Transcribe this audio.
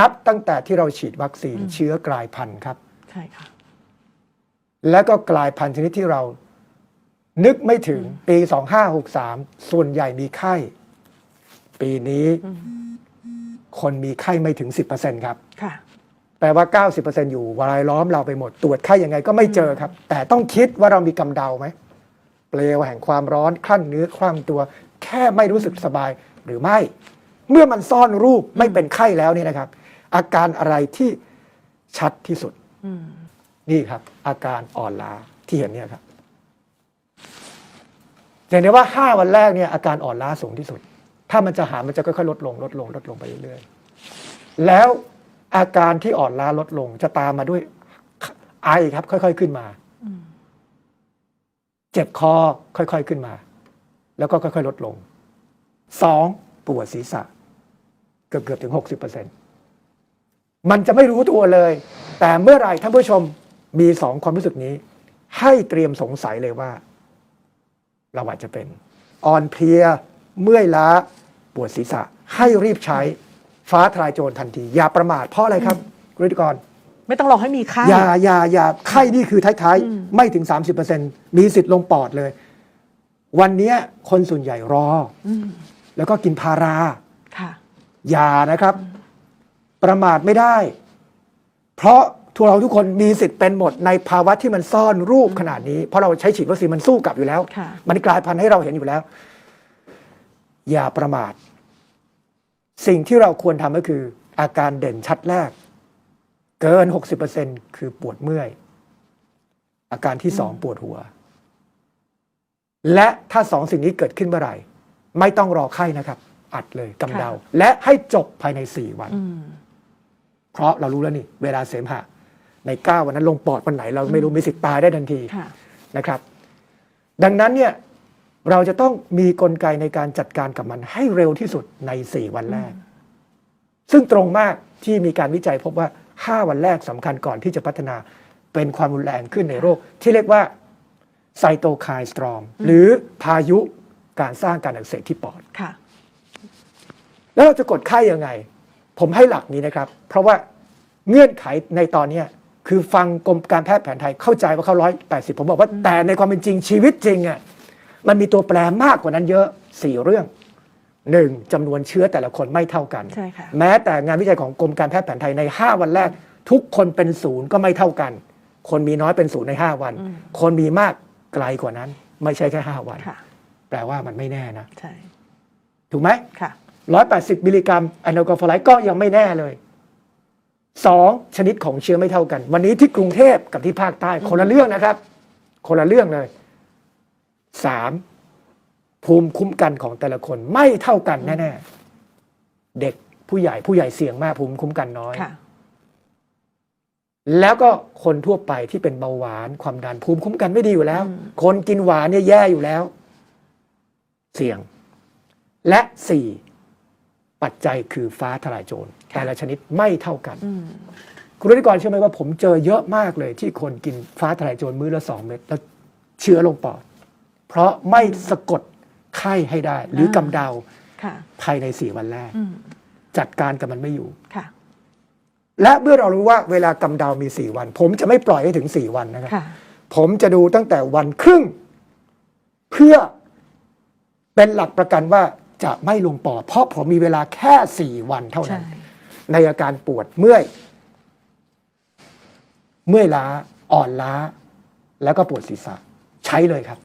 นับตั้งแต่ที่เราฉีดวัคซีนเชื้อกลายพันธุ์ครับ ใช่ค่ะ แล้วก็กลายพันธุ์ชนิดที่เรา นึกไม่ถึงปี 2563 ส่วนใหญ่มีไข้ ปีนี้ คนมีไข้ไม่ถึง 10%ครับ ค่ะ แปลว่า 90%อยู่วายล้อมเราไปหมด ตรวจไข้ยังไงก็ไม่เจอครับ แต่ต้องคิดว่าเรามีกำเดาไหม เปลวแห่งความร้อนคลั่นเนื้อคลั่งตัว แค่ไม่รู้สึกสบายหรือไม่ เมื่อมันซ่อนรูปไม่เป็นไข้แล้วเนี่ยนะครับ อาการอะไรที่ชัดที่สุดอืมนี่ครับ อาการอ่อนล้าที่เห็นเนี่ยครับเห็นได้ว่าห้าวันแรกเนี่ยอาการอ่อนล้าสูงที่สุด ถ้ามันจะหายมันจะค่อยๆลดลง ลดลง ลดลงไปเรื่อยๆแล้วอาการที่อ่อนล้าลดลง จะตามมาด้วยไอครับ ค่อย ๆขึ้นมาอืมเจ็บคอค่อยๆขึ้นมา แล้วก็ค่อย ๆ ลดลงสองปวดศีรษะ เกือบเกือบๆถึงหกสิบเปอร์เซ็นมันจะไม่รู้ตัวเลย แต่เมื่อไหร่ท่านผู้ชมมีสองความรู้สึกนี้ ให้เตรียมสงสัยเลยว่า เราอาจจะเป็นอ่อนเพลีย เมื่อยล้า ปวดศีรษะ ให้รีบใช้ฟ้าทลายโจรทันที อย่าประมาทเพราะอะไรครับคุณฤทธิกรไม่ต้องรอให้มีไข้อย่าอย่าอย่าไข้นี่คือท้ายอืมๆไม่ถึง 30%มีสิทธิ์ลงปอดเลย วันเนี้ยคนส่วนใหญ่รออืมแล้วก็กินพาราค่ะ อย่านะครับ ประมาทไม่ได้ เพราะทุกเราทุกคนมีสิทธิ์เป็นหมดในภาวะที่มันซ่อนรูปขนาดนี้ เพราะเราใช้ฉีดวัคซีนมันสู้กลับอยู่แล้วค่ะมันกลายพันธุ์ให้เราเห็นอยู่แล้ว อย่าประมาท สิ่งที่เราควรทำก็คือ อาการเด่นชัดแรก เกิน 60%คือปวดเมื่อย อาการที่สองปวดหัว และถ้าสองสิ่งนี้เกิดขึ้นเมื่อไหร่ ไม่ต้องรอไข้นะครับ อัดเลยกำเดา และให้จบภายใน 4 วันอืมเพราะเรารู้แล้วนี่ เวลาเสมหะ ใน 9 วันนั้นลงปอดวันไหน เราไม่รู้มีสิทธิ์ตายได้ทันทีค่ะนะครับ ดังนั้นเนี่ยเราจะต้องมีกลไกในการจัดการกับมันให้เร็วที่สุดใน 4 วันแรก ซึ่งตรงมากที่มีการวิจัยพบว่า 5 วันแรกสำคัญก่อนที่จะพัฒนาเป็นความรุนแรงขึ้นในโรค ที่เรียกว่าไซโตไคน์สตรอมหรือพายุการสร้างการอักเสบที่ปอดค่ะ แล้วเราจะกดไข้ยังไง ผมให้หลักนี้นะครับ เพราะว่าเงื่อนไขในตอนเนี้ยคือฟังกรมการแพทย์แผนไทยเข้าใจว่าเขาร้อยแปดสิบผมบอกว่าแต่ในความเป็นจริงชีวิตจริงอะมันมีตัวแปรมากกว่านั้นเยอะสี่เรื่องหนึ่งจำนวนเชื้อแต่ละคนไม่เท่ากันใช่ค่ะแม้แต่งานวิจัยของกรมการแพทย์แผนไทยใน 5 วันแรก ทุกคนเป็นศูนย์ก็ไม่เท่ากัน คนมีน้อยเป็นศูนย์ใน 5 วันอืมคนมีมากไกลกว่านั้น ไม่ใช่แค่ 5 วันค่ะแปลว่ามันไม่แน่นะใช่ถูกไหมค่ะ 180 มิลลิกรัมแอลกอฮอล์ไลท์ก็ยังไม่แน่เลยสองชนิดของเชื้อไม่เท่ากัน วันนี้ที่กรุงเทพกับที่ภาคใต้คนละเรื่องนะครับ คนละเรื่องเลยสามภูมิคุ้มกันของแต่ละคนไม่เท่ากันแน่ๆเด็กผู้ใหญ่ผู้ใหญ่เสี่ยงมากภูมิคุ้มกันน้อยค่ะแล้วก็คนทั่วไปที่เป็นเบาหวานความดันภูมิคุ้มกันไม่ดีอยู่แล้วอืมคนกินหวานเนี่ยแย่อยู่แล้ว เสี่ยง และสี่ ปัจจัยคือฟ้าทลายโจรแต่ละชนิดไม่เท่ากันอืมคุณรัติกรเชื่อไหมว่าผมเจอเยอะมากเลย ที่คนกินฟ้าทลายโจรมื้อละสองเม็ดแล้วเชื้อลงปอด เพราะไม่สะกดไข้ให้ได้ หรืออากำเดาค่ะภายในสี่วันแรกอืมจัดการกับมันไม่อยู่ค่ะและเมื่อเรารู้ว่าเวลากำเดามีสี่วัน ผมจะไม่ปล่อยให้ถึงสี่วันนะครับค่ะผมจะดูตั้งแต่วันครึ่ง เพื่อเป็นหลักประกันว่า จะไม่ลงปอด เพราะผมมีเวลาแค่สี่วันเท่าใช่นั้นในอาการปวดเมื่อย เมื่อยล้า อ่อนล้า แล้วก็ปวดศีรษะ ใช้เลยครับ